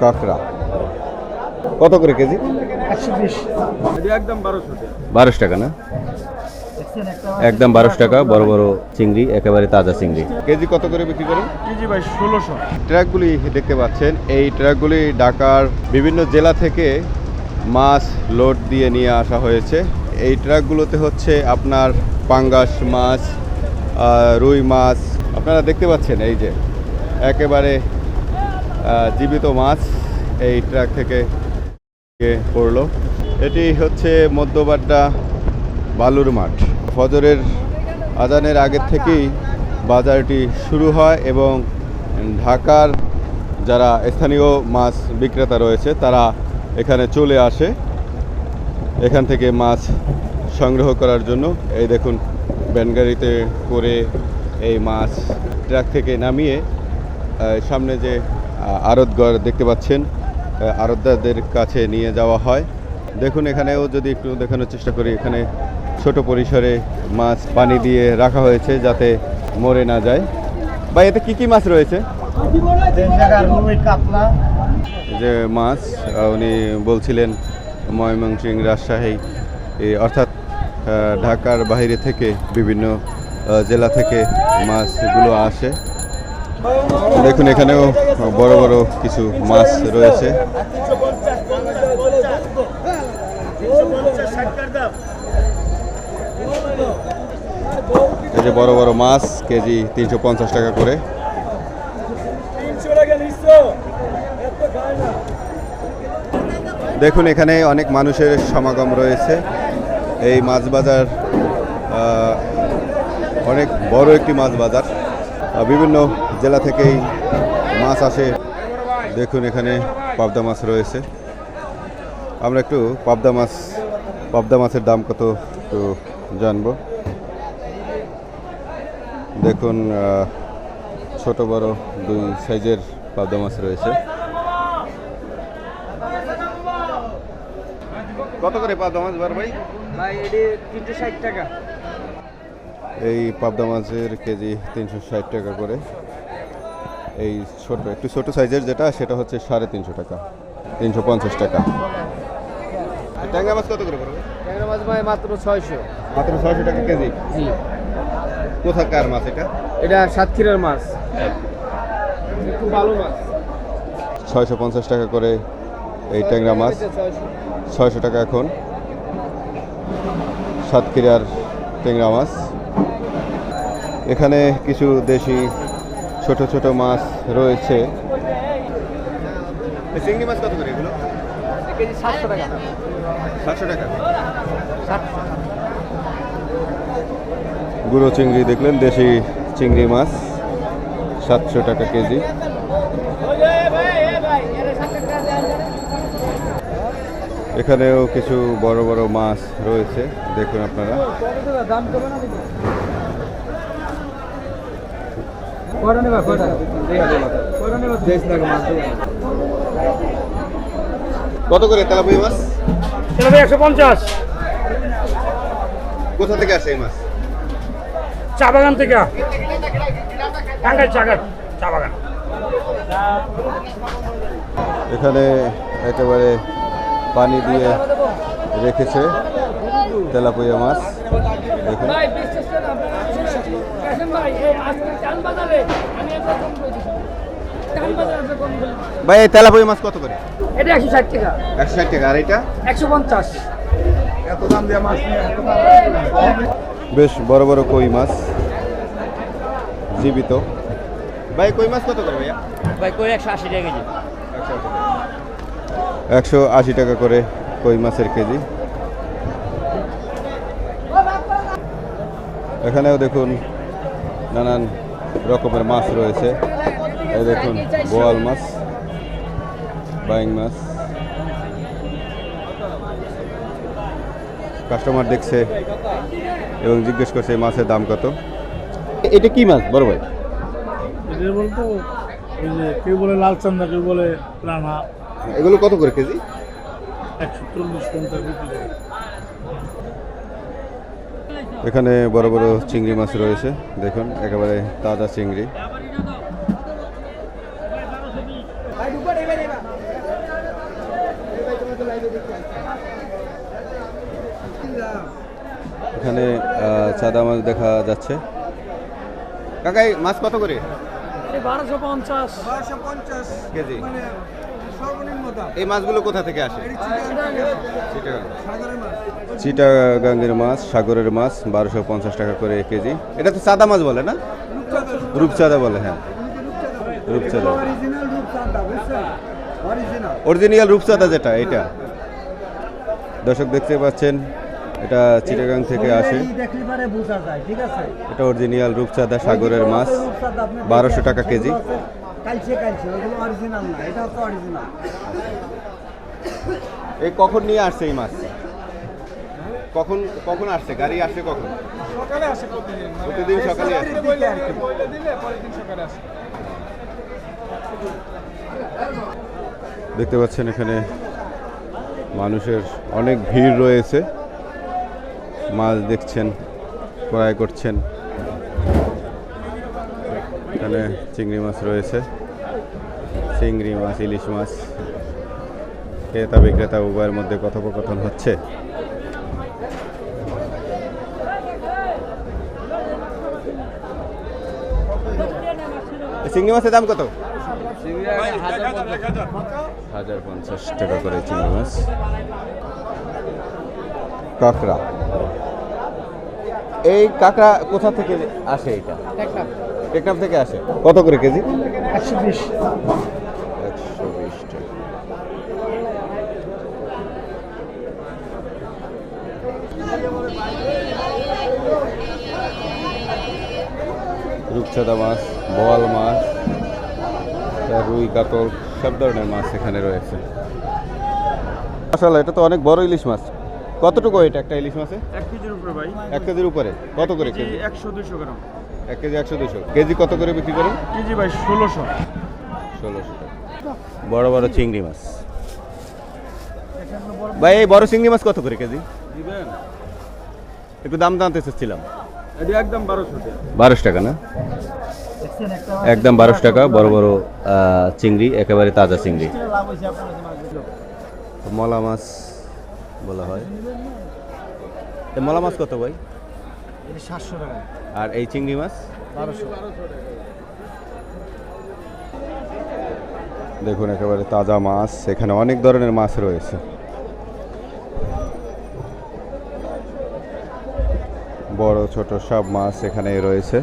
কাঁকড়া। কত করে কেজি? বারোশো টাকা। না? একদম বারোশো টাকা বড় বড় চিংড়ি একেবারে তাজা চিংড়ি। কেজি কত করে বিক্রি করেন? কেজি ভাই ষোলোশো। ট্রাকগুলি দেখতে পাচ্ছেন এই ট্রাকগুলি ঢাকার বিভিন্ন জেলা থেকে মাছ লোড দিয়ে নিয়ে আসা হয়েছে। এই ট্রাকগুলোতে হচ্ছে আপনার পাঙ্গাস মাছ রুই মাছ। আপনারা দেখতে পাচ্ছেন এই যে একেবারে জীবিত মাছ এই ট্রাক থেকে পড়ল। এটি হচ্ছে মধ্যবাড্ডা বালুর মাঠ। ফজরের আজানের আগের থেকেই বাজারটি শুরু হয় এবং ঢাকার যারা স্থানীয় মাছ বিক্রেতা রয়েছে, তারা এখানে চলে আসে এখান থেকে মাছ সংগ্রহ করার জন্য। এই দেখুন, ব্যানগাড়িতে করে এই মাছ ট্রাক থেকে নামিয়ে সামনে যে আড়তঘর দেখতে পাচ্ছেন। আড়তদারদের কাছে নিয়ে যাওয়া হয়। দেখুন এখানেও যদি একটু দেখানোর চেষ্টা করি, এখানে ছোট পরিসরে মাছ পানি দিয়ে রাখা হয়েছে যাতে মরে না যায়। বা এতে কি কি মাছ রয়েছে? যে মাছ উনি বলছিলেন ময়মনসিং রাজশাহী অর্থাৎ ঢাকার বাইরে থেকে বিভিন্ন জেলা থেকে মাছগুলো আসে। দেখুন, এখানেও বড় বড় কিছু মাছ রয়েছে। এই যে বড় বড় মাছ, কেজি তিনশো পঞ্চাশ টাকা করে। দেখুন, এখানে অনেক মানুষের সমাগম রয়েছে। এই মাছ বাজার অনেক বড় একটি মাছ বাজার। বিভিন্ন জেলা থেকেই মাছ আসে। দেখুন এখানে পাবদা মাছ রয়েছে। আমরা একটু পাবদা মাছ পাবদা মাছের দাম কত একটু জানব। দেখুন ছোট বড় দুই সাইজের পাবদা মাছ রয়েছে। কত করে পাবদা মাছ বার ভাই? ভাই এটি তিনশো ষাট টাকা। এই পাবদা মাছের কেজি তিনশো ষাট টাকা করে। এই ছোট একটু ছোট সাইজের যেটা সেটা হচ্ছে সাড়ে তিনশো টাকা। তিনশো পঞ্চাশ টাকা। ট্যাংরা মাছ কত করে পড়বে? ট্যাংরা মাছ ভাই মাত্র ছয়শো। মাত্র ছয়শো টাকা কেজি? জি। কোথাকার মাছ এটা? এটা সাতক্ষীরার মাছ। খুব ভালো মাছ। ছয়শো পঞ্চাশ টাকা করে এই ট্যাংরা মাছ। ছয়শো। ছয়শো টাকা এখন। সাতক্ষীরার ট্যাংরা মাছ। এখানে কিছু দেশি ছোট ছোট মাছ রয়েছে। চিংড়ি মাছ কত করে এগুলো? কেজি সাতশো টাকা। সাতশো টাকা। গুঁড়ো চিংড়ি দেখলেন দেশি চিংড়ি মাছ সাতশো টাকা কেজি। এখানেও কিছু বড় বড় মাছ রয়েছে দেখুন আপনারা দাম করবে না কয়টা নেবা কয়টা কয়টা নেবা দেশ টাকা মাছ কত করে তেলাপুই মাছ? এটা একশো পঞ্চাশ। কোথা থেকে আসে এই মাছ? চা বাগান থেকে। চা বাগান। এখানে একেবারে পানি দিয়ে রেখেছে তেলাপুয়া মাছ। দেখুন। ভাই এই তেলাপুয়া মাছ কত করে? এটা একশো ষাট টাকা। একশো ষাট টাকা। আর এটা? একশো পঞ্চাশ। এত দাম দিয়ে মাছ বেশ বড় বড় কই মাছ। জীবিত। ভাই কই মাছ কত করে ভাইয়া? ভাই কই একশো আশি টাকা কেজি। একশো আশি টাকা করে কই মাছের কেজি? এখানেও দেখুন নানান রকমের মাছ রয়েছে। এই দেখুন বোয়াল মাছ বাইং মাছ। কাস্টমার দেখছে এবং জিজ্ঞেস করছে মাছের দাম কত। এটা কি মাছ বড় ভাই? এটা বলতো ওই যে কেউ বলে লাল চান্দা কেউ বলে রানা। এগুলো কত করে কেজি? একশো চল্লিশ পঞ্চাশ। এখানে বড় বড় চিংড়ি মাছ রয়েছে। দেখুন একেবারে তাজা চিংড়ি। এখানে চাদা মাছ দেখা যাচ্ছে। কাকাই মাছ কত করে? বারোশো পঞ্চাশ। বারোশো পঞ্চাশ কেজি। মানে এই মাছগুলো কোথা থেকে আসে? মাছ। চিটাগাঙ্গের মাছ সাগরের মাছ বারোশো পঞ্চাশ টাকা করে কেজি। এটা তো সাদা মাছ বলে না? রূপচাঁদা। বলে হ্যাঁ। রূপচাঁদা। অরিজিনাল রূপচাঁদা যেটা এটা দর্শক দেখতে পাচ্ছেন এটা চিটাগাং থেকে আসে। এটা অরিজিনাল রূপচাঁদা সাগরের মাছ বারোশো টাকা কেজি। কালছে কালছে ওগুলো অরিজিনাল না এটা হচ্ছে অরিজিনাল এই কখন নিয়ে আসছে এই মাছ? কখন কখন আসছে? গাড়ি আসছে কখন? সকালে আসে প্রতিদিন প্রতিদিন সকালে আসে। বইলে দিলে পরের দিন সকালে আসে। দেখতে পাচ্ছেন এখানে মানুষের অনেক ভিড় রয়েছে। মাছ দেখছেন ক্রয় করছেন। এখানে চিংড়ি মাছ রয়েছে। চিংড়ি মাছ, ইলিশ মাছ। ক্রেতা, বিক্রেতা উভয়ের মধ্যে কথোপকথন হচ্ছে। চিংড়ি মাছের দাম কত? হাজার পঞ্চাশ টাকা করে চিংড়ি মাছ। কাঁকড়া। এই কাঁকড়া কোথা থেকে আসে এটা? টেকনাফ থেকে আসে? কত করে কেজি? একশো বিশ। একশো বিশ টাকা। রূপচাঁদা মাছ বোয়াল মাছ রুই কাতল সব ধরনের মাছ এখানে রয়েছে। মাসাল্লাহ এটা তো অনেক বড় ইলিশ মাছ। কতটুকু এটা একটা ইলিশ মাছে এক কেজির উপরে ভাই। এক কেজির উপরে। কত করে কেজি একশো দুশো গ্রাম। এক কেজি একশো দুশো। কেজি কত করে বিক্রি করেন? কেজি ভাই ষোলোশো। ষোলোশো বড় বড় চিংড়ি মাছ। ভাই এই বড় চিংড়ি মাছ কত করে কেজি? একটু দাম জানতে চাচ্ছিলাম। একদম বারোশো বারোশো টাকা না? একদম বারোশো টাকা বড় বড় চিংড়ি একেবারে তাজা চিংড়ি। মলা মাছ বলা হয়। এই মলা মাছ কত ভাই? সাতশো টাকা। আর এই চিংড়ি মাছ? বারোশো। দেখুন একেবারে তাজা মাছ। এখানে অনেক ধরনের মাছ রয়েছে। বড় ছোট সব মাছ এখানে রয়েছে।